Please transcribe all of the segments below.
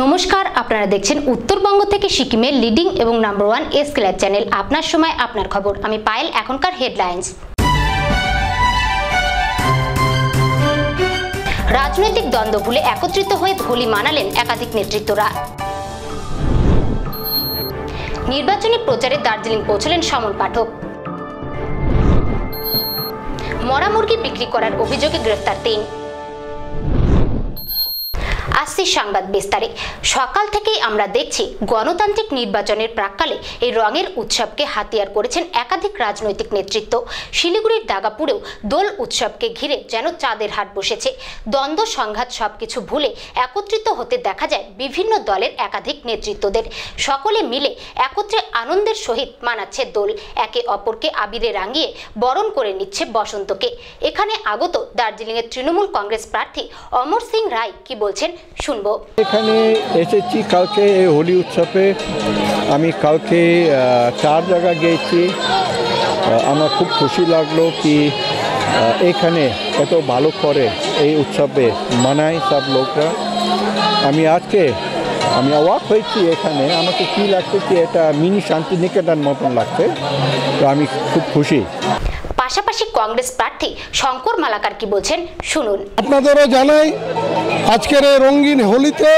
নমস্কার, আপনারা দেখছেন উত্তরবঙ্গ থেকে সিকিমের লিডিং এবং number one S club channel আপনার সময়, আপনার খবর। আমি পায়েল, এখনকার হেডলাইন্স রাজনৈতিক দ্বন্দ্ব ভুলে একত্রিত হয়ে হোলি মানালেন একাধিক নেতৃত্বরা। নির্বাচনী প্রচারে দার্জিলিং পৌঁছলেন সমন পাঠক। মরা মুরগি বিক্রি করার অভিযোগে গ্রেফতার তিন। আসছি সংবাদ বিস্তারে। সকাল থেকেই আমরা দেখছি গণতান্ত্রিক নির্বাচনের প্রাককালে এই রঙের উৎসবকে হাতিয়ার করেছেন একাধিক রাজনৈতিক নেতৃত্ব। শিলিগুড়ির দাগাপুরেও দোল উৎসবকে ঘিরে যেন চাঁদের হাট বসেছে। দ্বন্দ্ব, সংঘাত সবকিছু ভুলে একত্রিত হতে দেখা যায় বিভিন্ন দলের একাধিক নেতৃত্বদের। সকলে মিলে একত্রে আনন্দের সহিত মানাচ্ছে দোল। একে অপরকে আবিরে রাঙিয়ে বরণ করে নিচ্ছে বসন্তকে। এখানে আগত দার্জিলিংয়ের তৃণমূল কংগ্রেস প্রার্থী অমর সিং রায় কি বলছেন শুনব। এখানে এসেছি কালকে এই হোলি উৎসবে। আমি কালকে চার জায়গা গিয়েছি। আমার খুব খুশি লাগল কি এখানে এত ভালো করে এই উৎসবে মানায় সব লোকরা। আমি আজকে, আমি অবাক হয়েছি এখানে। আমাকে কি লাগছে কি, এটা মিনি শান্তিনিকেতন মতন লাগছে। তো আমি খুব খুশি। পাশাপাশি কংগ্রেস প্রার্থী শঙ্কর মালাকার কি বলছেন শুনুন। আপনাদেরও জানাই, আজকের এই রঙিন হোলিতে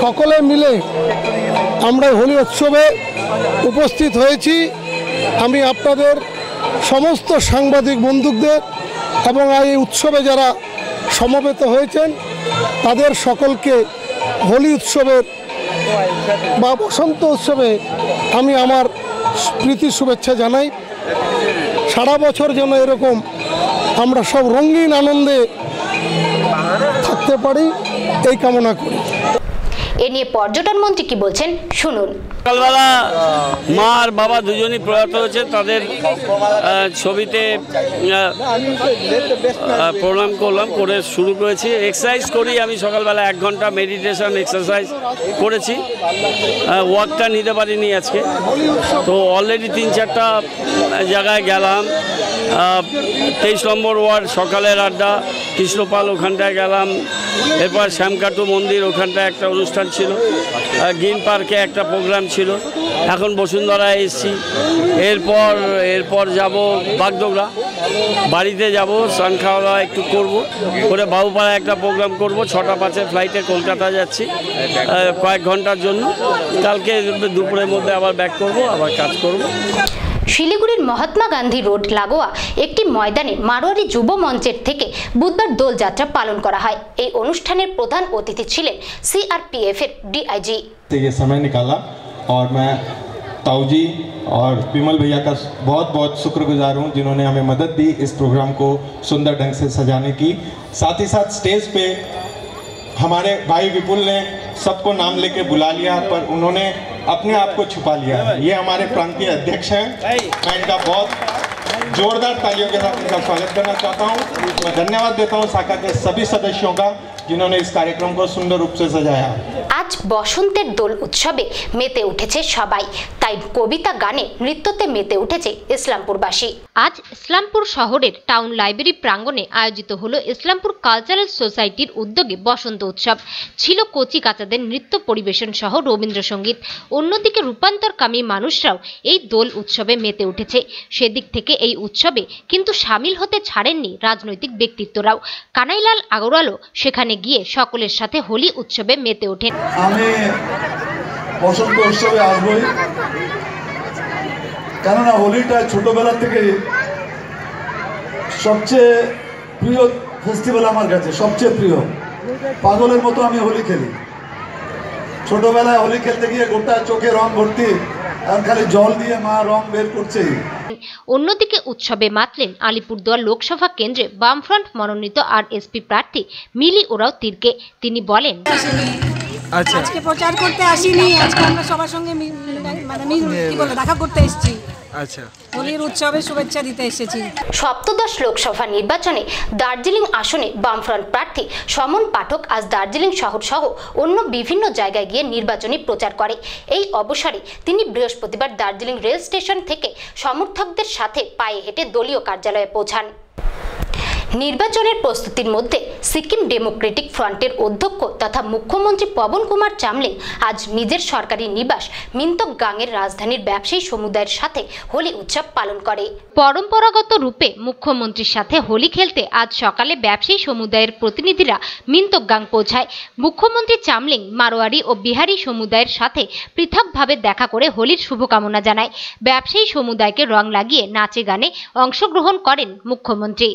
সকলে মিলে আমরা হোলি উৎসবে উপস্থিত হয়েছি। আমি আপনাদের সমস্ত সাংবাদিক বন্ধুদের এবং এই উৎসবে যারা সমবেত হয়েছেন, তাদের সকলকে হোলি উৎসবের বা বসন্ত উৎসবে আমি আমার প্রীতি শুভেচ্ছা জানাই। সারা বছর যেন এরকম আমরা সব রঙিন আনন্দে থাকতে পারি, এই কামনা করি। এ নিয়ে পর্যটন মন্ত্রী কি বলছেন? শুনুন। সকালবেলা মা আর বাবা দুজনই প্রয়াত হয়েছে, তাদের ছবিতে প্রণাম করলাম, করে শুরু করেছি। এক্সারসাইজ করি আমি সকালবেলা এক ঘণ্টা মেডিটেশন এক্সারসাইজ করেছি। ওয়াকটা নিতে পারিনি আজকে। তো অলরেডি তিন চারটা জায়গায় গেলাম। তেইশ নম্বর ওয়ার্ড, সকালের আড্ডা, কৃষ্ণপাল ওখানটায় গেলাম। এরপর শ্যামকাটু মন্দির ওখানটায় একটা অনুষ্ঠান ছিল। গ্রিন পার্কে একটা প্রোগ্রাম ছিল। এখন বসুন্ধরায় এসছি। এরপর এরপর যাব বাগডোগরা। বাড়িতে যাব স্নান খাওয়া একটু করব। করে বাবুপাড়ায় একটা প্রোগ্রাম করব। ছটা পাঁচে ফ্লাইটে কলকাতা যাচ্ছি কয়েক ঘণ্টার জন্য। কালকে দুপুরের মধ্যে আবার ব্যাক করব আবার কাজ করব। শিলিগুড়ির মহাত্মা গান্ধী রোড লাগোয়া একটি ময়দানে মারোয়ারি যুব মঞ্চের থেকে বুধবার দোলযাত্রা পালন করা হয়। এই অনুষ্ঠানের প্রধান অতিথি ছিলেন সিআরপিএফ এর ডিআইজি সময় নিকালা और मैं ताऊ जी और विमल भैया का बहुत बहुत शुक्रगुजार हूँ जिन्होंने हमें मदद दी इस प्रोग्राम को सुंदर ढंग से सजाने की। साथ ही साथ स्टेज पे हमारे भाई विपुल ने सबको नाम लेके बुला लिया, पर उन्होंने अपने आप को छुपा लिया। ये हमारे प्रांतीय अध्यक्ष हैं। मैं इनका बहुत जोरदार तालियों के साथ इनका स्वागत करना चाहता हूँ। मैं धन्यवाद देता हूँ शाखा के सभी सदस्यों का जिन्होंने इस कार्यक्रम को सुंदर रूप से सजाया। আজ বসন্তের দোল উৎসবে মেতে উঠেছে সবাই। তাই কবিতা গানে নৃত্যতে মেতে উঠেছে ইসলামপুরবাসী। আজ ইসলামপুর শহরের টাউন লাইব্রেরি প্রাঙ্গণে আয়োজিত হলো ইসলামপুর কালচারাল সোসাইটির উদ্যোগে বসন্ত উৎসব। ছিল কচি কাচাদের নৃত্য পরিবেশন সহ রবীন্দ্রসঙ্গীত। অন্যদিকে রূপান্তরকামী মানুষরাও এই দোল উৎসবে মেতে উঠেছে। সেদিক থেকে এই উৎসবে কিন্তু সামিল হতে ছাড়েননি রাজনৈতিক ব্যক্তিত্বরাও। কানাইলাল আগরওয়ালও সেখানে গিয়ে সকলের সাথে হোলি উৎসবে মেতে ওঠেন। আমি বসন্ত উৎসবে আসবই। কেননা হোলিটা ছোটবেলা থেকে সবচেয়ে প্রিয় ফেস্টিভ্যাল আমার কাছে, সবচেয়ে প্রিয়। পাগলের মতো আমি হোলি খেলি। ছোটবেলায় হোলি খেলতে গিয়ে গোটা চোখে রং ভর্তি, আর খালি জল দিয়ে মা রং বের করছে অন্যদিকে উৎসবে মাতলেন আলিপুরদুয়ার লোকসভা কেন্দ্রে বামফ্রন্ট মনোনীত আর এসপি প্রার্থী মিলি ওরাও তীরকে। তিনি বলেন আজকে প্রচার করতে আসিনি আজকে আমরা সবার সঙ্গে মানে কি বলে দেখা করতে এসেছি। আচ্ছা। হোলির উৎসবে শুভেচ্ছা দিতে এসেছি। সপ্তদশ লোকসভা নির্বাচনে দার্জিলিং আসনে বামফ্রন্ট প্রার্থী সমন পাঠক আজ দার্জিলিং শহর সহ অন্য বিভিন্ন জায়গায় গিয়ে নির্বাচনী প্রচার করে। এই অবসরে তিনি বৃহস্পতিবার দার্জিলিং রেল স্টেশন থেকে সমর্থকদের সাথে পায়ে হেঁটে দলীয় কার্যালয়ে পৌঁছান। নির্বাচনের প্রস্তুতির মধ্যে সিকিম ডেমোক্রেটিক ফ্রন্টের অধ্যক্ষ তথা মুখ্যমন্ত্রী পবন কুমার চামলিং আজ নিজের সরকারি নিবাস মিন্তক গাঙের রাজধানীর ব্যবসায়ী সমুদায়ের সাথে হোলি উৎসব পালন করে। পরম্পরাগত রূপে মুখ্যমন্ত্রীর সাথে হোলি খেলতে আজ সকালে ব্যবসায়ী সমুদায়ের প্রতিনিধিরা মিন্তক গাং পৌঁছায়। মুখ্যমন্ত্রী চামলিং মারোয়ারি ও বিহারি সমুদায়ের সাথে পৃথকভাবে দেখা করে হোলির শুভকামনা জানায়। ব্যবসায়ী সমুদায়কে রং লাগিয়ে নাচে গানে অংশগ্রহণ করেন মুখ্যমন্ত্রী।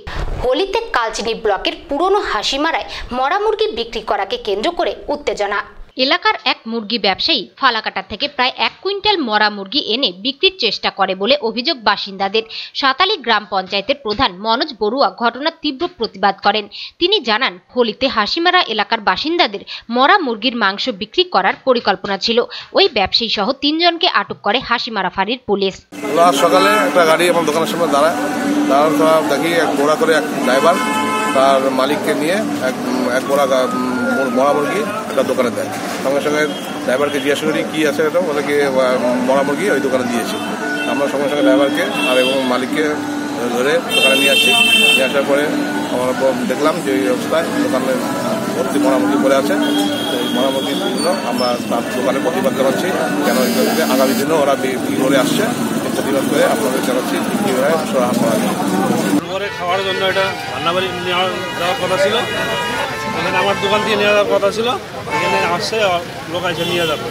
হোলিতে কালচিনি ব্লকের পুরনো হাসিমারায় মরা মুরগি বিক্রি করাকে কেন্দ্র করে উত্তেজনা। এলাকার এক মুরগি ব্যবসায়ী ফালাকাটা থেকে প্রায় এক কুইন্টাল মরা মুরগি এনে বিক্রির চেষ্টা করে বলে অভিযোগ বাসিন্দাদের। সাতালি গ্রাম পঞ্চায়েতের প্রধান মনোজ বড়ুয়া ঘটনার তীব্র প্রতিবাদ করেন। তিনি জানান, হোলিতে হাসিমারা এলাকার বাসিন্দাদের মরা মুরগির মাংস বিক্রি করার পরিকল্পনা ছিল। ওই ব্যবসায়ী সহ তিনজনকে আটক করে হাসিমারা ফাঁড়ির পুলিশ। সকালে একটা গাড়ি দোকানের সামনে দাঁড়ায়। দেখি এক করে এক ড্রাইভার তার মালিককে নিয়ে এক এক মরা মুরগি একটা দোকানে দেয়। সঙ্গে সঙ্গে ড্রাইভারকে জিজ্ঞাসা করি, কী আছে এটা? ওদেরকে মরা মুরগি ওই দোকানে দিয়েছে। আমরা সঙ্গে সঙ্গে ড্রাইভারকে আর এবং মালিককে ধরে দোকানে নিয়ে আসি। নিয়ে আসার পরে আমার দেখলাম যে এই অবস্থায় দোকানে ভর্তি মরা মুরগি পড়ে আছে। তো এই মরা মুরগির জন্য আমরা তার দোকানে প্রতিবাদ জানাচ্ছি, কেন আগামী দিনেও ওরা বিক্রি করে আসছে প্রতিবাদ করে আপনাদের জানাচ্ছি কীভাবে সরাহ করা যায় খাওয়ার জন্য এটা রান্নাবাড়ি নেওয়া যাওয়ার কথা ছিল। আমার দোকান থেকে নিয়ে যাওয়ার কথা ছিল। এখানে আসছে লোক এসে নিয়ে যাবে।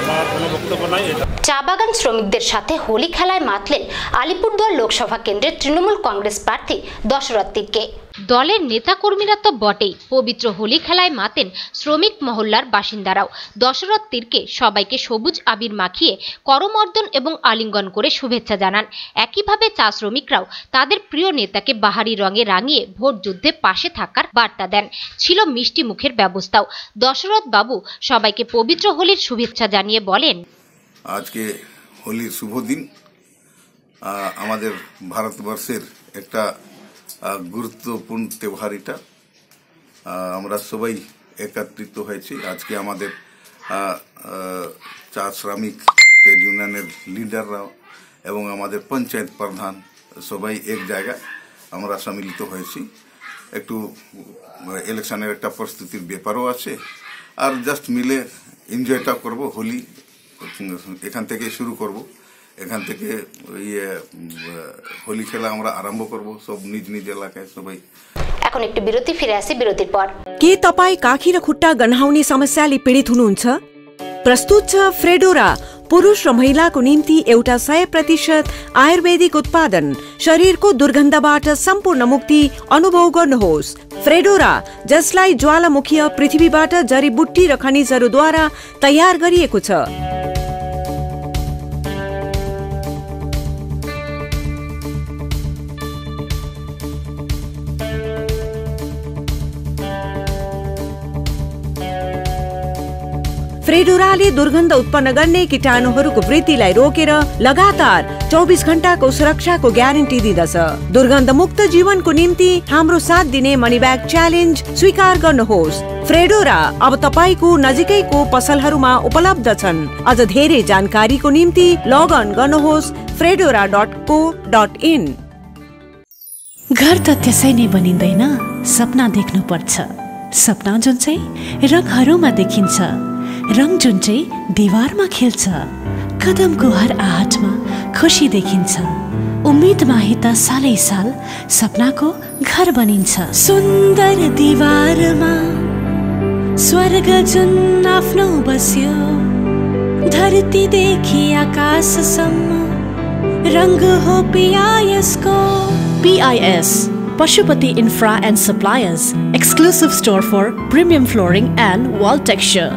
আমার কোনো বক্তব্য নাই, এটা। চা বাগান শ্রমিকদের সাথে হোলি খেলায় মাতলেন আলিপুরদুয়ার লোকসভা কেন্দ্রের তৃণমূল কংগ্রেস প্রার্থী দশরথ তির্কে। দলের নেতাকর্মীরা তো বটেই। পবিত্র হোলি খেলায় মাতেন শ্রমিক মহল্লার বাসিন্দারাও। দশরথ তীরকে সবাইকে সবুজ আবির মাখিয়ে করমর্দন এবং আলিঙ্গন করে শুভেচ্ছা জানান। একইভাবে চা শ্রমিকরাও তাদের প্রিয় নেতাকে বাহারি রঙে রাঙিয়ে ভোট যুদ্ধে পাশে থাকার বার্তা দেন। ছিল মিষ্টি মুখের ব্যবস্থাও। দশরথ বাবু সবাইকে পবিত্র হোলির শুভেচ্ছা জানিয়ে বলেন, আজকে হোলির শুভ দিন। আমাদের ভারতবর্ষের একটা গুরুত্বপূর্ণ তেহার এটা আমরা সবাই একত্রিত হয়েছি। আজকে আমাদের চা শ্রমিক ট্রেড ইউনিয়নের লিডাররা এবং আমাদের পঞ্চায়েত প্রধান সবাই এক জায়গায় আমরা সম্মিলিত হয়েছি। একটু ইলেকশনের একটা প্রস্তুতির ব্যাপারও আছে। আর জাস্ট মিলে এনজয়টা করব, হোলি, এখান থেকে শুরু করব। এখান থেকে ইয়ে উম, হোলি খেলা আমরা আরম্ভ করব সব নিজ নিজ এলাকায় সবাই এখন একটু বিরতি ফিরে আসি বিরতির পর के तपाईँ काखी र खुट्टा गन्हाउने समस्याले पीडित हुनुहुन्छ प्रस्तुत छ फ्रेडोरा पुरुष र महिलाको निम्ति एउटा सय प्रतिशत आयुर्वेदिक उत्पादन शरीरको दुर्गन्धबाट सम्पूर्ण मुक्ति अनुभव गर्नुहोस् फ्रेडोरा जसलाई ज्वालामुखीय पृथ्वीबाट जडीबुट्टी र खनिजहरूद्वारा तयार गरिएको छ फ्रेडोराले दुर्गन्ध उत्पन्न गर्ने कीटाणुहरूको वृद्धिलाई रोकेर लगातार चौबिस घण्टाको सुरक्षाको ग्यारेन्टी दिँदछ। दुर्गन्ध मुक्त जीवनको निम्ति हाम्रो साथ दिने मनी ब्याग च्यालेन्ज स्वीकार गर्नुहोस्। फ्रेडोरा अब तपाईँको नजिकैको पसलहरूमा उपलब्ध छन्। अझ धेरै जानकारीको निम्ति लगअन गर्नुहोस् फ्रेडोरा डट को डट इन। घर त त्यसै नै बनिँदैन सपना देख्नुपर्छ। सपना जुन चाहिँ रङहरूमा देखिन्छ। रङ जुन चाहिँ दिवारमा खेल्छ कदमको हर आहटमा खुसी देखिन्छ। उम्मेदमा त सालै साल सपनाको घर बनिन्छ। सुन्दर दिवारमा स्वर्ग जुन आफ्नो बस्यो धरतीदेखि आकाशसम्म रङ्ग हो पियायसको PIS Pashupati Infra and Suppliers, exclusive store for premium flooring and wall texture.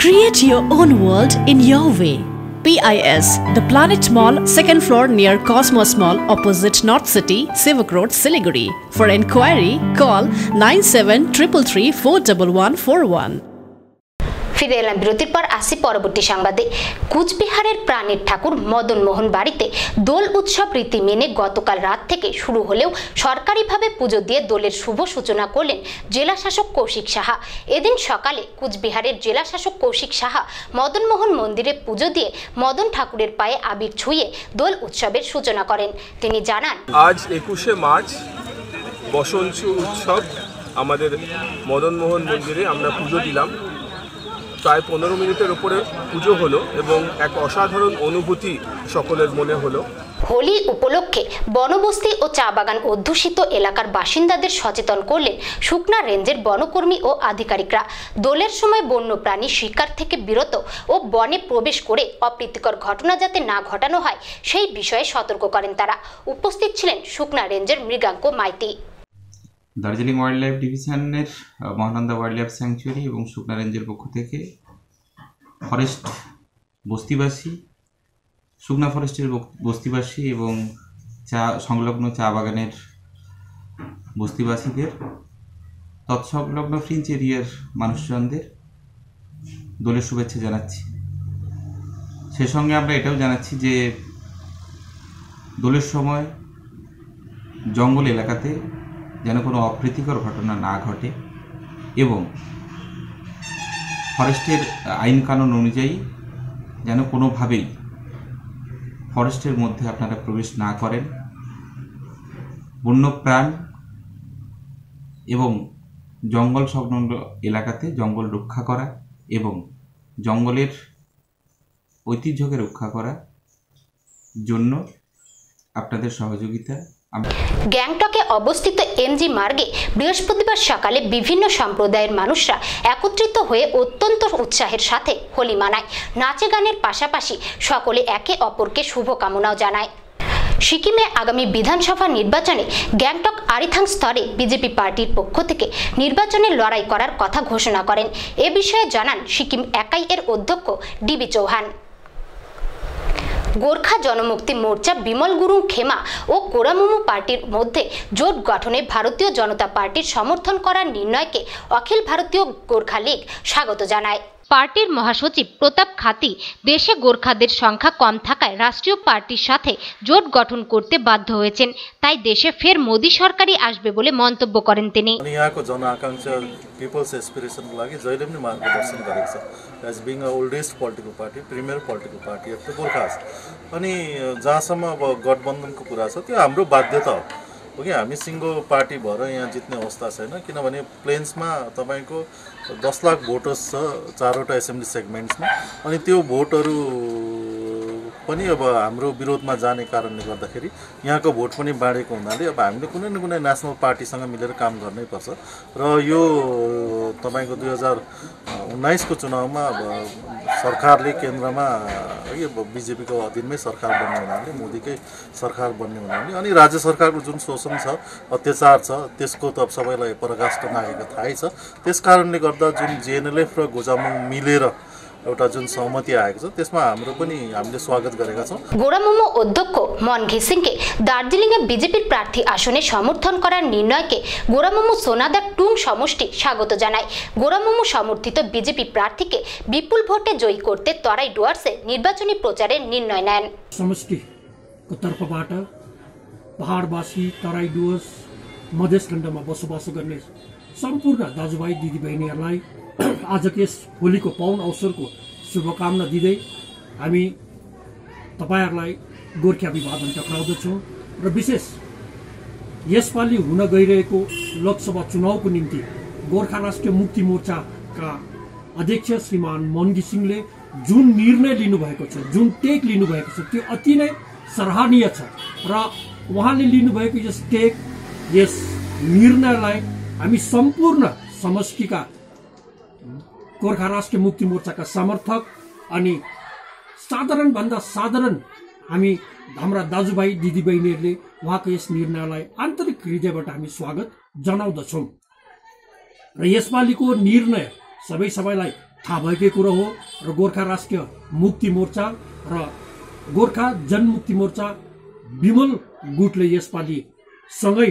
Create your own world in your way. PIS, the Planet Mall, second floor near Cosmos Mall, opposite North City, Sivak Road, Siliguri. For inquiry, call 9733 ফিরে এলাম বিরতির পর আসি পরবর্তী সংবাদে। কুচবিহারের প্রাণের ঠাকুর মদন মোহন বাড়িতে দোল উৎসব রীতি মেনে গতকাল রাত থেকে শুরু হলেও সরকারিভাবে পুজো দিয়ে দোলের শুভ সূচনা করলেন জেলা শাসক কৌশিক সাহা। এদিন সকালে কুচবিহারের জেলা শাসক কৌশিক সাহা মদন মোহন মন্দিরে পুজো দিয়ে মদন ঠাকুরের পায়ে আবির ছুঁয়ে দোল উৎসবের সূচনা করেন। তিনি জানান, আজ একুশে মার্চ, বসন্ত উৎসব। আমাদের মদনমোহন মন্দিরে আমরা পুজো দিলাম। প্রায় পনেরো মিনিটের উপরে পুজো হলো এবং এক অসাধারণ অনুভূতি সকলের মনে হলো। হোলি উপলক্ষে বনবস্তি ও চা বাগান অধ্যুষিত এলাকার বাসিন্দাদের সচেতন করলেন শুকনা রেঞ্জের বনকর্মী ও আধিকারিকরা। দোলের সময় বন্যপ্রাণী শিকার থেকে বিরত ও বনে প্রবেশ করে অপ্রীতিকর ঘটনা যাতে না ঘটানো হয়, সেই বিষয়ে সতর্ক করেন তারা। উপস্থিত ছিলেন শুকনা রেঞ্জের মৃগাঙ্ক মাইতি। দার্জিলিং ওয়াইল্ড লাইফ ডিভিশনের মহানন্দা ওয়াইল্ড লাইফ স্যাংচুয়ারি এবং শুকনা রেঞ্জের পক্ষ থেকে ফরেস্ট বস্তিবাসী, শুকনা ফরেস্টের বস্তিবাসী এবং চা, সংলগ্ন চা বাগানের বস্তিবাসীদের, তৎসংলগ্ন ফ্রিঞ্চ এরিয়ার মানুষজনদের দোলের শুভেচ্ছা জানাচ্ছি। সে সঙ্গে আমরা এটাও জানাচ্ছি যে দোলের সময় জঙ্গল এলাকাতে যেন কোনো অপ্রীতিকর ঘটনা না ঘটে এবং ফরেস্টের আইন কানুন অনুযায়ী যেন কোনোভাবেই ফরেস্টের মধ্যে আপনারা প্রবেশ না করেন। বন্যপ্রাণ এবং জঙ্গল সংলগ্ন এলাকাতে জঙ্গল রক্ষা করা এবং জঙ্গলের ঐতিহ্যকে রক্ষা করার জন্য আপনাদের সহযোগিতা গ্যাংটকে অবস্থিত এমজি মার্গে বৃহস্পতিবার সকালে বিভিন্ন সম্প্রদায়ের মানুষরা একত্রিত হয়ে অত্যন্ত উৎসাহের সাথে হোলি মানায়। নাচে গানের পাশাপাশি সকলে একে অপরকে শুভকামনাও জানায়। সিকিমে আগামী বিধানসভা নির্বাচনে গ্যাংটক আরিথাং স্তরে বিজেপি পার্টির পক্ষ থেকে নির্বাচনে লড়াই করার কথা ঘোষণা করেন। এ বিষয়ে জানান সিকিম একাই এর অধ্যক্ষ ডিবি চৌহান। গোর্খা জনমুক্তি মোর্চা বিমল গুরুং খেমা ও কোরামুমু পার্টির মধ্যে জোট গঠনে ভারতীয় জনতা পার্টির সমর্থন করার নির্ণয়কে অখিল ভারতীয় গোর্খা লীগ স্বাগত জানায় পার্টির মহাসচিব প্রতাপ খাতি দেশে গোর্খাদের সংখ্যা কম থাকায় রাষ্ট্রীয় পার্টির সাথে জোট গঠন করতে বাধ্য হয়েছেন তাই দেশে ফের মোদী সরকারই আসবে বলে মন্তব্য করেন তিনি अनि यहाँको जनआकाङ्क्षा पिपल्स एसपिरेसनको लागि जहिले पनि मार्गदर्शन गरेको छ As being a oldest political party premier political party of the Gorkhas अनि जहाँसम्म अब गठबन्धनको कुरा छ त्यो हाम्रो बाध्यता हो। हो कि हामी सिङ्गो पार्टी भएर यहाँ जित्ने अवस्था छैन किनभने प्लेन्समा तपाईँको दस लाख भोटर्स छ चारवटा एसेम्ब्ली सेगमेन्ट्समा। अनि त्यो भोटहरू पनि अब हाम्रो विरोधमा जाने कारणले गर्दाखेरि यहाँको भोट पनि बाँडेको हुनाले अब हामीले कुनै न कुनै नेसनल पार्टीसँग मिलेर काम गर्नै पर्छ। र यो तपाईँको दुई हजार उन्नाइसको चुनावमा अब सरकारले केन्द्रमा है अब बिजेपीको अधीनमै सरकार बन्ने हुनाले मोदीकै सरकार बन्ने हुनाले अनि राज्य सरकारको जुन शोषण छ अत्याचार छ त्यसको त सबैलाई पराकाष्ठ नागेको थाहै छ। त्यस कारणले गर्दा जुन जिएनएलएफ र गोजामुङ मिलेर एउटा जुन सहमति आएको छ त्यसमा हाम्रो पनि हामीले स्वागत गरेका छौँ গোড়ামোমো অধ্যক্ষ মন ঘিসিংকে দার্জিলিংয়ে বিজেপির প্রার্থী আসনে সমর্থন করার নির্ণয়কে গোড়ামোমো সোনাদার টুং সমষ্টি স্বাগত জানায় গোড়ামোমো সমর্থিত বিজেপি প্রার্থীকে বিপুল ভোটে জয়ী করতে তরাই ডুয়ার্সে নির্বাচনী প্রচারের নির্ণয় নেন समष्टिको तर्फबाट पहाडवासी तराई डुवर्स मधेस खण्डमा बसोबासो गर्ने सम्पूर्ण दाजुभाइ दिदीबहिनीहरूलाई आजको यस होलीको पाउन अवसरको शुभकामना दिँदै हामी तपाईँहरूलाई गोर्खा अभिवादन टक्राउँदछौँ र विशेष यसपालि हुन गइरहेको लोकसभा चुनावको निम्ति गोर्खा राष्ट्रिय मुक्ति मोर्चाका अध्यक्ष श्रीमान मन घिसिङले जुन निर्णय लिनुभएको छ जुन टेक लिनुभएको छ त्यो अति नै सराहनीय छ र उहाँले लिनुभएको यस टेक यस निर्णयलाई हामी सम्पूर्ण समष्टिका गोर्खा राष्ट्रिय मुक्ति मोर्चाका समर्थक अनि साधारणभन्दा साधारण हामी हाम्रा दाजुभाइ दिदीबहिनीहरूले उहाँको यस निर्णयलाई आन्तरिक हृदयबाट हामी स्वागत जनाउँदछौँ। र यसपालिको निर्णय सबै सबैलाई थाहा भएकै कुरो हो र गोर्खा राष्ट्रिय मुक्ति मोर्चा र गोर्खा जनमुक्ति मोर्चा विमल गुटले यसपालि सँगै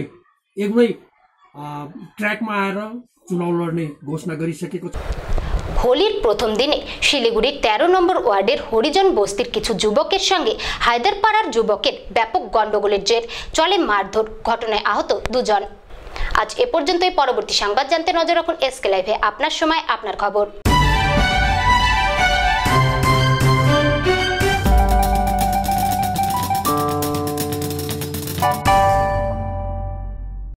एउटै ट्र्याकमा आएर चुनाव लड्ने घोषणा गरिसकेको छ হোলির প্রথম দিনে শিলিগুড়ির তেরো নম্বর ওয়ার্ডের হরিজন বস্তির কিছু যুবকের সঙ্গে হায়দারপাড়ার যুবকের ব্যাপক গন্ডগোলের জের চলে মারধর ঘটনায় আহত দুজন আজ এ পর্যন্তই পরবর্তী সংবাদ জানতে নজর রাখুন এসকে লাইভে আপনার সময় আপনার খবর